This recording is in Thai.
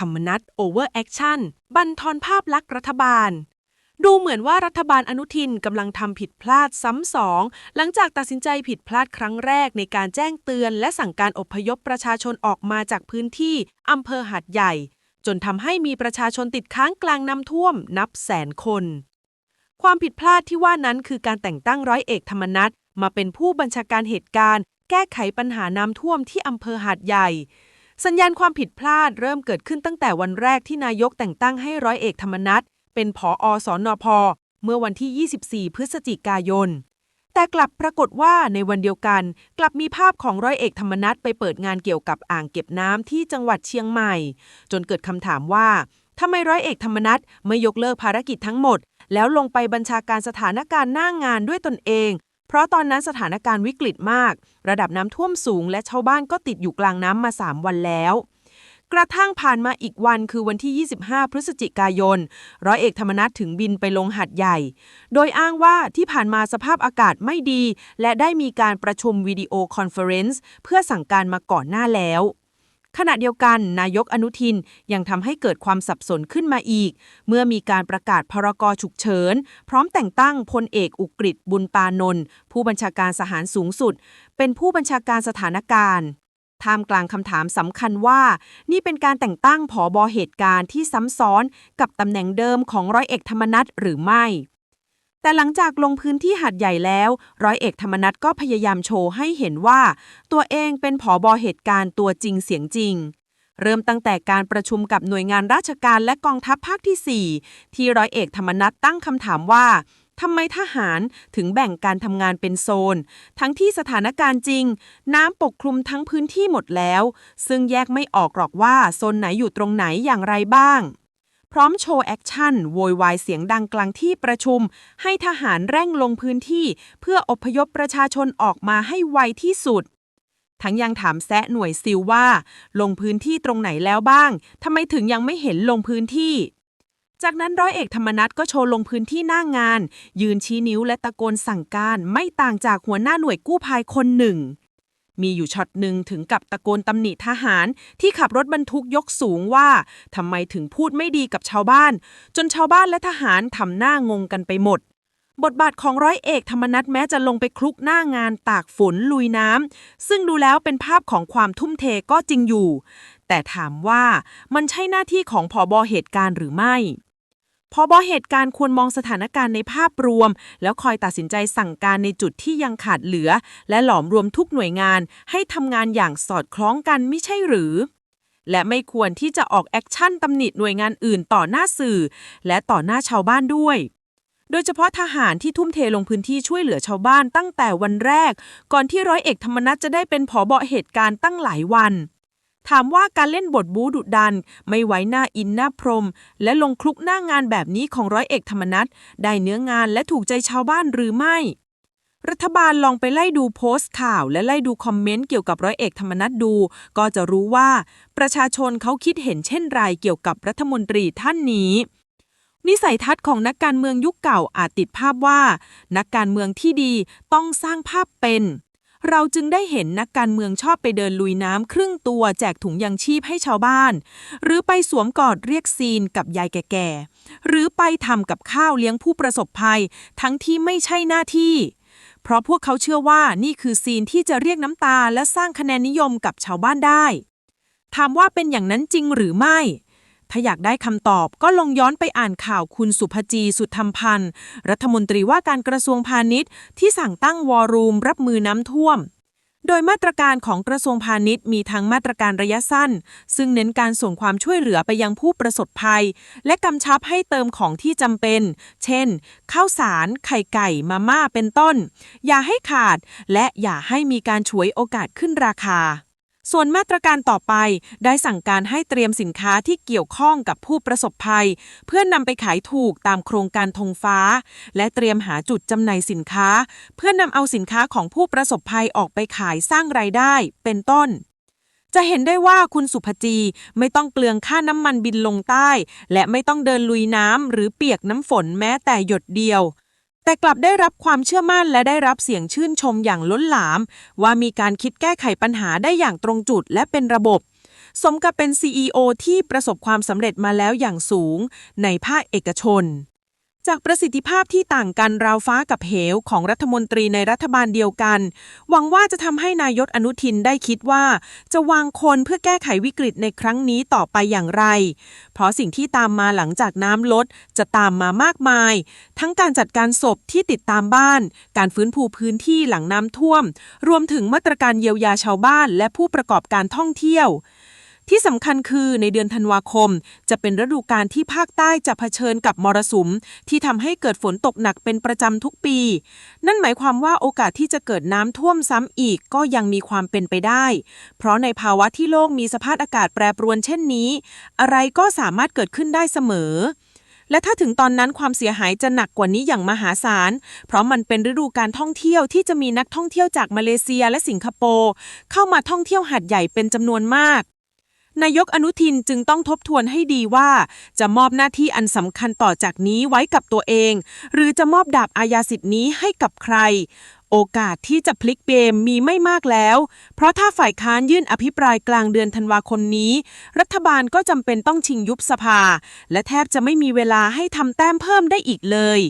ธรรมนัตโอเวอร์แอคชั่นบันทอนภาพลักษณ์รัฐบาล ดูเหมือนว่ารัฐบาลอนุทินกำลังทำผิดพลาดซ้ำสอง หลังจากตัดสินใจผิดพลาดครั้งแรกในการแจ้งเตือน และสั่งการอพยพประชาชนออกมาจากพื้นที่อำเภอหาดใหญ่ จนทำให้มีประชาชนติดค้างกลางน้ำท่วมนับแสนคน ความผิดพลาดที่ว่านั้นคือการแต่งตั้งร้อยเอกธรรมนัฐมาเป็นผู้บัญชาการเหตุการณ์ แก้ไขปัญหาน้ำท่วมที่อำเภอหาดใหญ่ สัญญาณความผิดพลาดเริ่มเกิดขึ้นตั้งแต่วันแรกที่นายกแต่งตั้งให้ร้อยเอกธรรมนัฐเป็นผอสอนอพเมื่อวันที่ 24 พฤศจิกายน แต่กลับปรากฏว่าในวันเดียวกัน กลับมีภาพของร้อยเอกธรรมนัฐไปเปิดงานเกี่ยวกับอ่างเก็บน้ำที่จังหวัดเชียงใหม่ จนเกิดคำถามว่าทำไมร้อยเอกธรรมนัฐไม่ยกเลิกภารกิจทั้งหมด แล้วลงไปบัญชาการสถานการณ์หน้างงานด้วยตนเอง เพราะตอนนั้นสถานการณ์วิกฤตมาก ระดับน้ำท่วมสูง และชาวบ้านก็ติดอยู่กลางน้ำมา 3 วันแล้ว กระทั่งผ่านมาอีกวันคือวันที่ 25 พฤศจิกายน ร้อยเอกธรรมนัฐถึงบินไปลงหัดใหญ่ โดยอ้างว่าที่ผ่านมาสภาพอากาศไม่ดี และได้มีการประชุมวิดีโอคอนเฟอเรนซ์เพื่อสั่งการมาก่อนหน้าแล้ว ขณะเดียวกัน นายกอนุทินยังทำให้เกิดความสับสนขึ้นมาอีก เมื่อมีการประกาศพรกฉุกเฉิน พร้อมแต่งตั้งพลเอกอุกฤษบุญปานนท์ผู้บัญชาการสหารสูงสุด เป็นผู้บัญชาการสถานการณ์ท่ามกลางคำถามสำคัญว่า นี่เป็นการแต่งตั้งผอบอเหตุการณ์ที่ซ้ำซ้อนกับตำแหน่งเดิมของร้อยเอกธรรมนัฐหรือไม่ แต่หลังจากลงพื้นที่หัดใหญ่แล้ว ร้อยเอกธรรมนัฐก็พยายามโชว์ให้เห็นว่า ตัวเองเป็นผอบอเหตุการณ์ตัวจริงเสียงจริง เริ่มตั้งแต่การประชุมกับหน่วยงานราชการและกองทัพภาคที่ 4 ที่ร้อยเอกธรรมนัฐตั้งคำถามว่าทำไมทหารถึงแบ่งการทำงานเป็นโซน ทั้งที่สถานการณ์จริง น้ำปกคลุมทั้งพื้นที่หมดแล้ว ซึ่งแยกไม่ออกหรอกว่าโซนไหนอยู่ตรงไหนอย่างไรบ้าง พร้อมโชว์แอคชั่น โวยวายเสียงดังกลางที่ประชุม ให้ทหารเร่งลงพื้นที่ เพื่ออพยพประชาชนออกมาให้ไวที่สุด ทั้งยังถามแซะหน่วยซิลว่า ลงพื้นที่ตรงไหนแล้วบ้างทำไมถึงยังไม่เห็นลงพื้นที่จากนั้นร้อยเอกธรรมนัฐก็โชว์ลงพื้นที่หน้างาน ยืนชี้นิ้วและตะโกนสั่งการไม่ต่างจากหัวหน้าหน่วยกู้ภัยคนหนึ่ง มีอยู่ช็อตหนึ่งถึงกับตะโกนตำหนิทหาร ที่ขับรถบรรทุกยกสูงว่าทำไมถึงพูดไม่ดีกับชาวบ้าน จนชาวบ้านและทหารทำหน้างงกันไปหมด บทบาทของร้อยเอกธรรมนัฐแม้จะลงไปคลุกหน้างานตากฝนลุยน้ำซึ่งดูแล้วเป็นภาพของความทุ่มเทก็จริงอยู่ แต่ถามว่ามันใช่หน้าที่ของผอบอเหตุการณ์หรือไม่ ผอบอเหตุการณ์ควรมองสถานการณ์ในภาพรวม แล้วคอยตัดสินใจสั่งการในจุดที่ยังขาดเหลือ และหลอมรวมทุกหน่วยงาน ให้ทำงานอย่างสอดคล้องกันไม่ใช่หรือ และไม่ควรที่จะออกแอคชั่นตำหนิหน่วยงานอื่นต่อหน้าสื่อ และต่อหน้าชาวบ้านด้วยโดยเฉพาะทหารที่ทุ่มเทลงพื้นที่ช่วยเหลือชาวบ้านตั้งแต่วันแรก ก่อนที่ร้อยเอกธรรมนัฐจะได้เป็นผอบอเหตุการณ์ตั้งหลายวัน ถามว่าการเล่นบทบูดุดัน ไม่ไว้หน้าอินหน้าพรม และลงคลุกหน้างานแบบนี้ของร้อยเอกธรรมนัฐได้เนื้องานและถูกใจชาวบ้านหรือไม่ รัฐบาลลองไปไล่ดูโพสต์ข่าว และไล่ดูคอมเมนต์เกี่ยวกับร้อยเอกธรรมนัฐดู ก็จะรู้ว่า ประชาชนเขาคิดเห็นเช่นไรเกี่ยวกับรัฐมนตรีท่านนี้นิสัยทัศน์ของนักการเมืองยุคเก่าอาจติดภาพว่า นักการเมืองที่ดีต้องสร้างภาพเป็น เราจึงได้เห็นนักการเมืองชอบไปเดินลุยน้ำครึ่งตัวแจกถุงยังชีพให้ชาวบ้าน หรือไปสวมกอดเรียกซีนกับยายแก่ๆ หรือไปทำกับข้าวเลี้ยงผู้ประสบภัย ทั้งที่ไม่ใช่หน้าที่ เพราะพวกเขาเชื่อว่านี่คือซีนที่จะเรียกน้ำตาและสร้างคะแนนนิยมกับชาวบ้านได้ ถามว่าเป็นอย่างนั้นจริงหรือไม่ ถ้าอยากได้คำตอบก็ลองย้อนไปอ่านข่าวคุณสุภจีสุธรรมพันธ์ รัฐมนตรีว่าการกระทรวงพาณิชย์ ที่สั่งตั้งวอรูมรับมือน้ำท่วม โดยมาตรการของกระทรวงพาณิชย์มีทั้งมาตรการระยะสั้น ซึ่งเน้นการส่งความช่วยเหลือไปยังผู้ประสบภัย และกำชับให้เติมของที่จำเป็น เช่น ข้าวสาร ไข่ไก่ มาม่า เป็นต้น อย่าให้ขาด และอย่าให้มีการฉวยโอกาสขึ้นราคา ส่วนมาตรการต่อไปได้สั่งการให้เตรียมสินค้าที่เกี่ยวข้องกับผู้ประสบภัย เพื่อนำไปขายถูกตามโครงการธงฟ้า และเตรียมหาจุดจำหน่ายสินค้า เพื่อนำเอาสินค้าของผู้ประสบภัยออกไปขายสร้างรายได้ เป็นต้น จะเห็นได้ว่าคุณสุภจีไม่ต้องเปลืองค่าน้ำมันบินลงใต้ และไม่ต้องเดินลุยน้ำหรือเปียกน้ำฝนแม้แต่หยดเดียว แต่กลับได้รับความเชื่อมั่นและได้รับเสียงชื่นชมอย่างล้นหลาม ว่ามีการคิดแก้ไขปัญหาได้อย่างตรงจุดและเป็นระบบ สมกับเป็น CEO ที่ประสบความสำเร็จมาแล้วอย่างสูงในภาคเอกชน จากประสิทธิภาพที่ต่างกันราวฟ้ากับเหวของรัฐมนตรีในรัฐบาลเดียวกัน หวังว่าจะทำให้นายกอนุทินได้คิดว่า จะวางคนเพื่อแก้ไขวิกฤตในครั้งนี้ต่อไปอย่างไร เพราะสิ่งที่ตามมาหลังจากน้ำลดจะตามมามากมาย ทั้งการจัดการศพที่ติดตามบ้าน การฟื้นฟูพื้นที่หลังน้ำท่วม รวมถึงมาตรการเยียวยาชาวบ้านและผู้ประกอบการท่องเที่ยว ที่สำคัญคือในเดือนธันวาคม จะเป็นฤดูกาลที่ภาคใต้จะเผชิญกับมรสุม ที่ทำให้เกิดฝนตกหนักเป็นประจำทุกปี นั่นหมายความว่าโอกาสที่จะเกิดน้ำท่วมซ้ำอีกก็ยังมีความเป็นไปได้ เพราะในภาวะที่โลกมีสภาพอากาศแปรปรวนเช่นนี้ อะไรก็สามารถเกิดขึ้นได้เสมอและถ้าถึงตอนนั้นความเสียหายจะหนักกว่านี้อย่างมหาศาล เพราะมันเป็นฤดูการท่องเที่ยวที่จะมีนักท่องเที่ยวจากมาเลเซียและสิงคโปร์เข้ามาท่องเที่ยวหาดใหญ่เป็นจำนวนมาก นายกอนุทินจึงต้องทบทวนให้ดีว่า จะมอบหน้าที่อันสำคัญต่อจากนี้ไว้กับตัวเอง หรือจะมอบดาบอาญาสิทธิ์นี้ให้กับใคร โอกาสที่จะพลิกเกมมีไม่มากแล้ว เพราะถ้าฝ่ายค้านยื่นอภิปรายกลางเดือนธันวาคมนี้ รัฐบาลก็จำเป็นต้องชิงยุบสภา และแทบจะไม่มีเวลาให้ทำแต้มเพิ่มได้อีกเลย